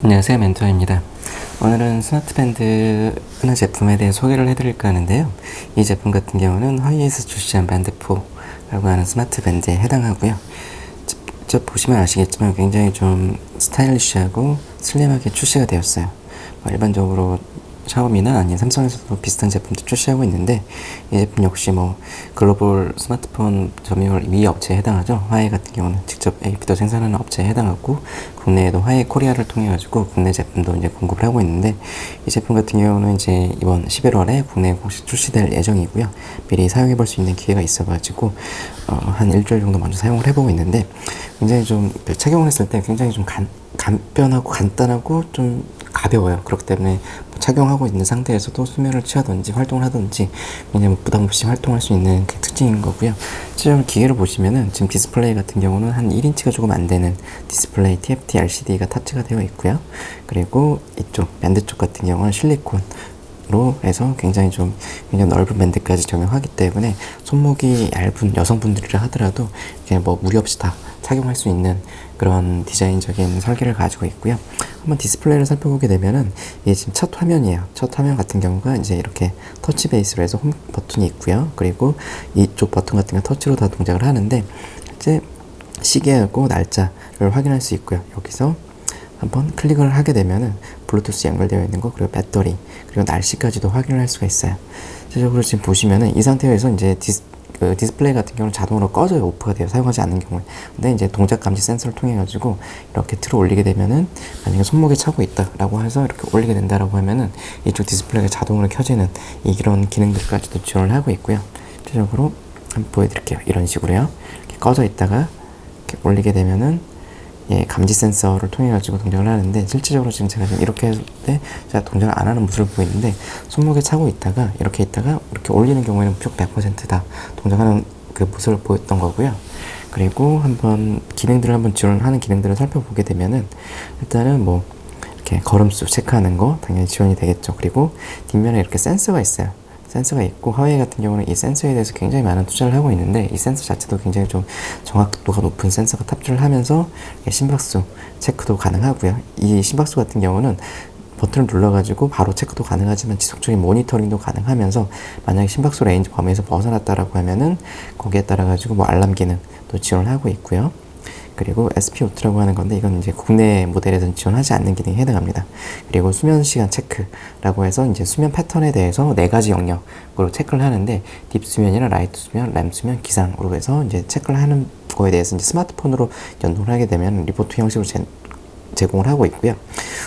안녕하세요 멘토입니다. 오늘은 스마트밴드 하나 제품에 대해 소개를 해드릴까 하는데요. 이 제품 같은 경우는 화이에서 출시한 밴드4라고 하는 스마트밴드에 해당하고요. 직접 보시면 아시겠지만 굉장히 좀 스타일리시하고 슬림하게 출시가 되었어요. 뭐 일반적으로 샤오미나 아니면 삼성에서도 비슷한 제품도 출시하고 있는데 이 제품 역시 뭐 글로벌 스마트폰 점유율 2위 업체에 해당하죠. 화웨이 같은 경우는 직접 AP도 생산하는 업체에 해당하고 국내에도 화웨이 코리아를 통해 가지고 국내 제품도 이제 공급을 하고 있는데 이 제품 같은 경우는 이제 이번 11월에 국내에 공식 출시될 예정이고요. 미리 사용해 볼 수 있는 기회가 있어 가지고 어, 한 일주일 정도 먼저 사용을 해보고 있는데 굉장히 좀 착용을 했을 때 굉장히 좀 간, 간편하고 간단하고 좀 가벼워요. 그렇기 때문에 뭐 착용하고 있는 상태에서도 수면을 취하든지 활동을 하든지 굉장히 뭐 부담 없이 활동할 수 있는 그 특징인 거고요. 실제로 기계를 보시면은 지금 디스플레이 같은 경우는 한 1인치가 조금 안 되는 디스플레이 TFT LCD가 탑재가 되어 있고요. 그리고 이쪽 밴드 쪽 같은 경우는 실리콘 로 해서 굉장히 좀 굉장히 넓은 밴드까지 적용하기 때문에 손목이 얇은 여성분들이라 하더라도 그냥 뭐 무리 없이 다 착용할 수 있는 그런 디자인적인 설계를 가지고 있고요. 한번 디스플레이를 살펴보게 되면은 이게 지금 첫 화면이에요. 첫 화면 같은 경우가 이제 이렇게 터치 베이스로 해서 홈 버튼이 있고요. 그리고 이쪽 버튼 같은 경 터치로 다 동작을 하는데 이제 시계하고 날짜를 확인할 수 있고요. 여기서 한번 클릭을 하게 되면은 블루투스 연결되어 있는 거 그리고 배터리 그리고 날씨까지도 확인을 할 수가 있어요. 실제적으로 지금 보시면은 이 상태에서 이제 디스, 그 디스플레이 같은 경우는 자동으로 꺼져요. 오프가 돼요. 사용하지 않는 경우에. 근데 이제 동작 감지 센서를 통해 가지고 이렇게 틀어 올리게 되면은 만약에 손목에 차고 있다라고 해서 이렇게 올리게 된다라고 하면은 이쪽 디스플레이가 자동으로 켜지는 이런 기능들까지도 지원을 하고 있고요. 실제적으로 한번 보여드릴게요. 이런 식으로요. 이렇게 꺼져 있다가 이렇게 올리게 되면은 예, 감지 센서를 통해 가지고 동작을 하는데 실질적으로 지금 제가 지금 이렇게 했을 때 제가 동작을 안 하는 모습을 보이는데 손목에 차고 있다가 이렇게 있다가 이렇게 올리는 경우에는 쭉 100%다 동작하는 그 모습을 보였던 거고요. 그리고 한번 기능들을 한번 지원하는 기능들을 살펴보게 되면은 일단은 뭐 이렇게 걸음수 체크하는 거 당연히 지원이 되겠죠. 그리고 뒷면에 이렇게 센서가 있어요. 센서가 있고 화웨이 같은 경우는 이 센서에 대해서 굉장히 많은 투자를 하고 있는데 이 센서 자체도 굉장히 좀 정확도가 높은 센서가 탑재를 하면서 심박수 체크도 가능하고요. 이 심박수 같은 경우는 버튼을 눌러가지고 바로 체크도 가능하지만 지속적인 모니터링도 가능하면서 만약에 심박수 레인지 범위에서 벗어났다라고 하면은 거기에 따라 가지고 뭐 알람 기능 도 지원을 하고 있고요. 그리고 SPO2라고 하는 건데 이건 이제 국내 모델에서는 지원하지 않는 기능에 해당합니다. 그리고 수면 시간 체크라고 해서 이제 수면 패턴에 대해서 네 가지 영역으로 체크를 하는데 딥 수면이나 라이트 수면, 램 수면, 기상으로 해서 이제 체크를 하는 거에 대해서 이제 스마트폰으로 연동을 하게 되면 리포트 형식으로 제, 제공을 하고 있고요.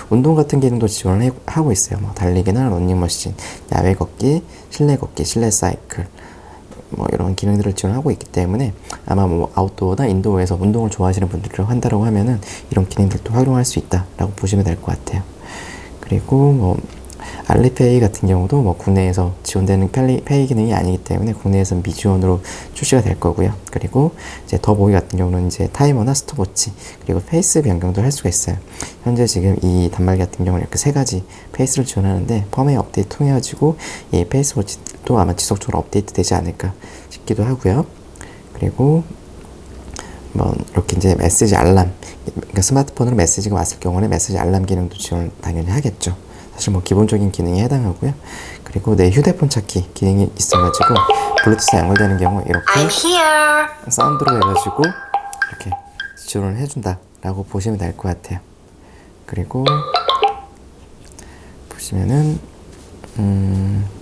운동 같은 기능도 지원을 해, 하고 있어요. 뭐 달리기나 러닝머신, 야외 걷기, 실내 걷기, 실내 사이클, 뭐 이런 기능들을 지원하고 있기 때문에 아마 뭐 아웃도어나 인도어에서 운동을 좋아하시는 분들을 한다고 하면은 이런 기능들도 활용할 수 있다라고 보시면 될 것 같아요. 그리고 뭐 알리페이 같은 경우도 뭐 국내에서 지원되는 페이, 페이 기능이 아니기 때문에 국내에서는 미지원으로 출시가 될 거고요. 그리고 이제 더보기 같은 경우는 이제 타이머나 스톱워치 그리고 페이스 변경도 할 수가 있어요. 현재 지금 이 단말기 같은 경우는 이렇게 세 가지 페이스를 지원하는데 펌웨어 업데이트 통해 가지고 이 페이스워치 도 아마 지속적으로 업데이트 되지 않을까 싶기도 하고요. 그리고 뭐 이렇게 이제 메시지 알람 그러니까 스마트폰으로 메시지가 왔을 경우는 메시지 알람 기능도 지원 당연히 하겠죠. 사실 뭐 기본적인 기능에 해당하고요. 그리고 내 휴대폰 찾기 기능이 있어가지고 블루투스 연결되는 경우 이렇게 사운드로 해가지고 이렇게 지원을 해준다라고 보시면 될 것 같아요. 그리고 보시면은 음.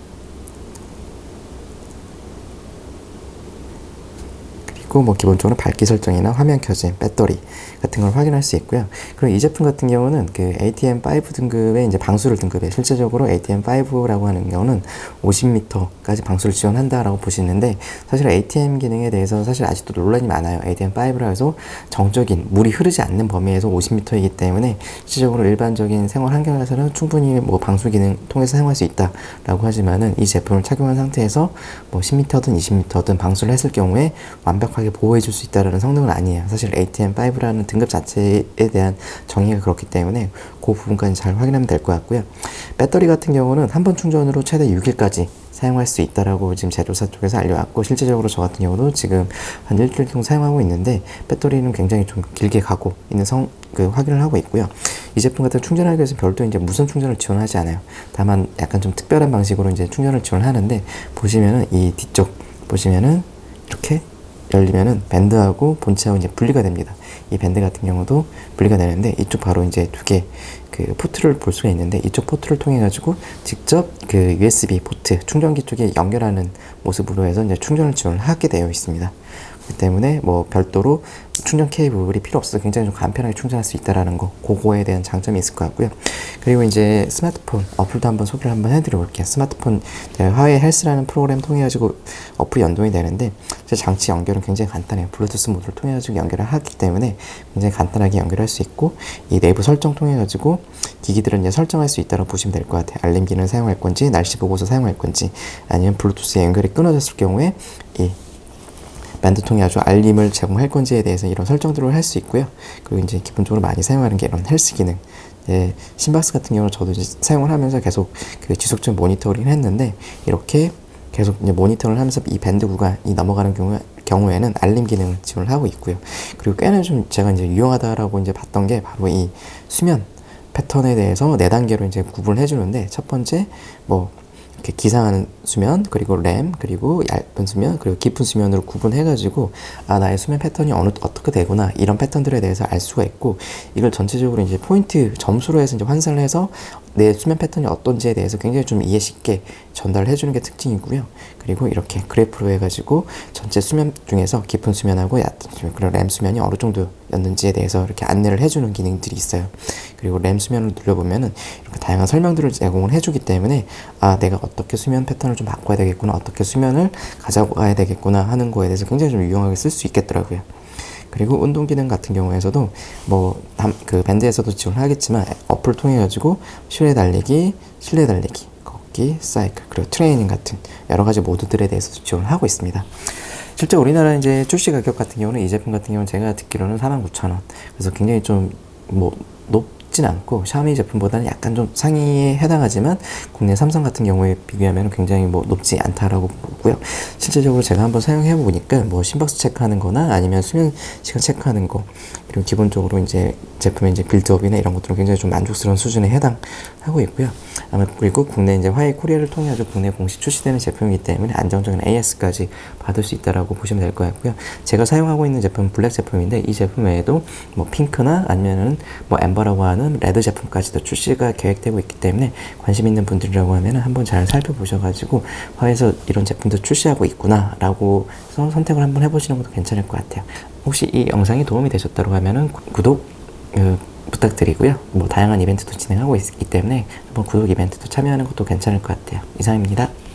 그리고 뭐 기본적으로 밝기 설정이나 화면 켜짐, 배터리 같은 걸 확인할 수 있고요. 그리고 이 제품 같은 경우는 그 ATM5 등급의 이제 방수를 등급에 실제적으로 ATM5라고 하는 경우는 50m까지 방수를 지원한다라고 보시는데 사실 ATM 기능에 대해서 사실 아직도 논란이 많아요. ATM5라 해서 정적인 물이 흐르지 않는 범위에서 50m이기 때문에 실제적으로 일반적인 생활 환경에서는 충분히 뭐 방수 기능 통해서 사용할 수 있다라고 하지만은 이 제품을 착용한 상태에서 뭐 10m든 20m든 방수를 했을 경우에 완벽하게 완벽하게 보호해줄 수 있다는 성능은 아니에요. 사실 ATM5라는 등급 자체에 대한 정의가 그렇기 때문에 그 부분까지 잘 확인하면 될 것 같고요. 배터리 같은 경우는 한 번 충전으로 최대 6일까지 사용할 수 있다라고 지금 제조사 쪽에서 알려왔고 실제적으로 저 같은 경우도 지금 한 일주일 정도 사용하고 있는데 배터리는 굉장히 좀 길게 가고 있는 성 그 확인을 하고 있고요. 이 제품 같은 충전하기 위해서 별도 이제 무선 충전을 지원하지 않아요. 다만 약간 좀 특별한 방식으로 이제 충전을 지원하는데 보시면은 이 뒤쪽 보시면은 이렇게 열리면은 밴드하고 본체하고 이제 분리가 됩니다. 이 밴드 같은 경우도 분리가 되는데 이쪽 바로 이제 두 개 그 포트를 볼 수가 있는데 이쪽 포트를 통해 가지고 직접 그 USB 포트 충전기 쪽에 연결하는 모습으로 해서 이제 충전을 지원을 하게 되어 있습니다. 그렇기 때문에 뭐 별도로 충전 케이블이 필요 없어서 굉장히 좀 간편하게 충전할 수 있다라는 거 그거에 대한 장점이 있을 것 같고요. 그리고 이제 스마트폰 어플도 한번 소개를 한번 해드려 볼게요. 스마트폰 화웨이 헬스라는 프로그램 통해 가지고 어플이 연동이 되는데 제 장치 연결은 굉장히 간단해요. 블루투스 모드를 통해 가지고 연결을 하기 때문에 굉장히 간단하게 연결할 수 있고 이 내부 설정 통해 가지고 기기들은 이제 설정할 수 있다고 보시면 될 것 같아요. 알림 기능을 사용할 건지 날씨 보고서 사용할 건지 아니면 블루투스 연결이 끊어졌을 경우에 이 통해 아주 알림을 제공할 건지에 대해서 이런 설정들을 할 수 있고요. 그리고 이제 기본적으로 많이 사용하는 게 이런 헬스 기능. 예, 심박스 같은 경우는 저도 이제 사용을 하면서 계속 그 지속적 모니터링을 했는데 이렇게 계속 이제 모니터를 하면서 이 밴드 구간이 넘어가는 경우 경우에는 알림 기능을 지원을 하고 있고요. 그리고 꽤나 좀 제가 이제 유용하다라고 이제 봤던 게 바로 이 수면 패턴에 대해서 네 단계로 이제 구분을 해주는데 첫 번째 뭐 이렇게 기상하는 수면 그리고 램 그리고 얇은 수면 그리고 깊은 수면으로 구분해가지고 아 나의 수면 패턴이 어느 어떻게 되구나 이런 패턴들에 대해서 알 수가 있고 이걸 전체적으로 이제 포인트 점수로 해서 이제 환산을 해서 내 수면 패턴이 어떤지에 대해서 굉장히 좀 이해 쉽게 전달을 해주는 게 특징이고요. 그리고 이렇게 그래프로 해가지고 전체 수면 중에서 깊은 수면하고 얕은 수면 그리고 램 수면이 어느 정도였는지에 대해서 이렇게 안내를 해주는 기능들이 있어요. 그리고 램 수면을 눌러보면은 이렇게 다양한 설명들을 제공을 해주기 때문에 아 내가 어떻게 수면 패턴을 좀 바꿔야 되겠구나 어떻게 수면을 가져가야 되겠구나 하는 거에 대해서 굉장히 좀 유용하게 쓸 수 있겠더라고요. 그리고 운동 기능 같은 경우에서도 뭐 그 밴드에서도 지원하겠지만 어플 통해 가지고 실내 달리기, 실내 달리기, 걷기, 사이클 그리고 트레이닝 같은 여러 가지 모드들에 대해서도 지원을 하고 있습니다. 실제 우리나라 이제 출시 가격 같은 경우는 이 제품 같은 경우는 제가 듣기로는 49,000원. 그래서 굉장히 좀 뭐 높진 않고 샤오미 제품보다는 약간 좀 상위에 해당하지만 국내 삼성 같은 경우에 비교하면 굉장히 뭐 높지 않다라고 보고요. 실제적으로 제가 한번 사용해 보니까 뭐 심박수 체크하는 거나 아니면 수면 시간 체크하는 거 그리고 기본적으로 이제 제품의 이제 빌드업이나 이런 것들은 굉장히 좀 만족스러운 수준에 해당하고 있고요. 아마 그리고 국내 이제 화웨이 코리아를 통해 서 국내 공식 출시되는 제품이기 때문에 안정적인 AS까지 받을 수 있다라고 보시면 될 것 같고요. 제가 사용하고 있는 제품은 블랙 제품인데 이 제품 외에도 뭐 핑크나 아니면은 뭐 엠버라고 하는 레드 제품까지도 출시가 계획되고 있기 때문에 관심 있는 분들이라고 하면은 한번 잘 살펴보셔가지고 화에서 이런 제품 도 출시하고 있구나라고 해서 선택을 한번 해보시는 것도 괜찮을 것 같아요. 혹시 이 영상이 도움이 되셨다고 하면은 구- 구독 어, 부탁드리고요. 뭐 다양한 이벤트도 진행하고 있 기 때문에 한번 구독 이벤트도 참여하는 것도 괜찮을 것 같아요. 이상입니다.